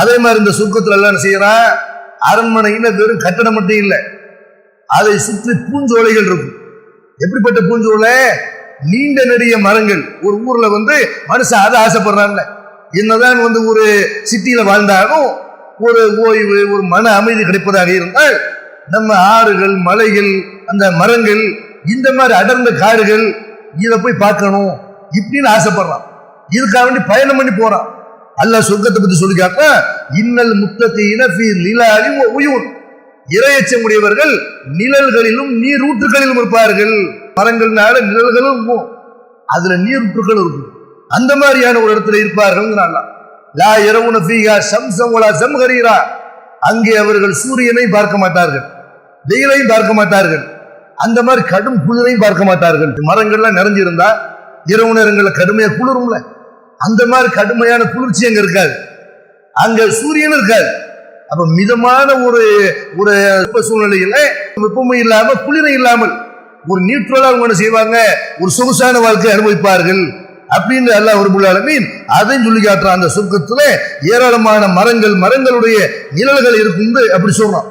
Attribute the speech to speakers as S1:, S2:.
S1: அதே மாதிரி இந்த சுருக்கத்தில் எல்லாம் செய்யறான் அரண்மனையில வெறும் கட்டடம் மட்டும் இல்லை. அதை சுற்றி பூஞ்சோலைகள் இருக்கும். எப்படிப்பட்ட பூஞ்சோலை? நீண்ட நெடிய மரங்கள். ஒரு ஊர்ல வந்து மனுஷன் அதை ஆசைப்படுறான்ல. என்னதான் வந்து ஒரு சிட்டியில வாழ்ந்தாலும் ஒரு ஓய்வு ஒரு மன அமைதி கிடைப்பதாக இருந்தால் நம்ம ஆறுகள் மலைகள் அந்த மரங்கள் இந்த மாதிரி அடர்ந்த காடுகள் இதை போய் பார்க்கணும் இப்படின்னு ஆசைப்படுறான். இதுக்காக வேண்டி பயணம் பண்ணி போறான். அல்லாஹ் சொர்க்கத்தை பத்தி சொல்லி காட்ட இன்னல் முத்தத்தை ஃபீ நிலாலி வ உயூன். இரையச்சமுடையவர்கள் நிழல்களிலும் நீரூற்றுகளிலும் இருப்பார்கள். மரங்கள்னால நிழல்களும் இருக்கும். அதுல நீரூற்றுகள் இருக்கும். அந்த மாதிரியான ஒரு இடத்துல இருப்பார்கள் லா இரவுன ஃபீஹா சம்சம் வலா சம்ஹரீரா அங்கே அவர்கள் சூரியனை பார்க்க மாட்டார்கள். வெயிலையும் பார்க்க மாட்டார்கள். அந்த மாதிரி கடும் குளிரையும் பார்க்க மாட்டார்கள். மரங்கள்லாம் நிறைஞ்சிருந்தா இரவு நேரங்களில் கடுமையாக குளிரும்ல. அந்த மாதிரி கடுமையான குளிர்ச்சி அங்க இருக்காது. அங்க சூரியனும் இருக்காது. அப்ப மிதமான ஒரு ஒரு வெப்ப சூழ்நிலையில வெப்பமும் இல்லாம குளிரும் இல்லாமல் ஒரு நியூட்ரலா அவங்க என்ன செய்வாங்க? ஒரு சொகுசான வாழ்க்கை அனுபவிப்பார்கள் அப்படின்னு அல்லாஹ் ஒரு ஆலமீன் அதையும் சொல்லி காட்டுறான். அந்த சுருக்கத்துல ஏராளமான மரங்கள் மரங்களுடைய நிழல்கள் இருக்கும் அப்படி சொல்றான்.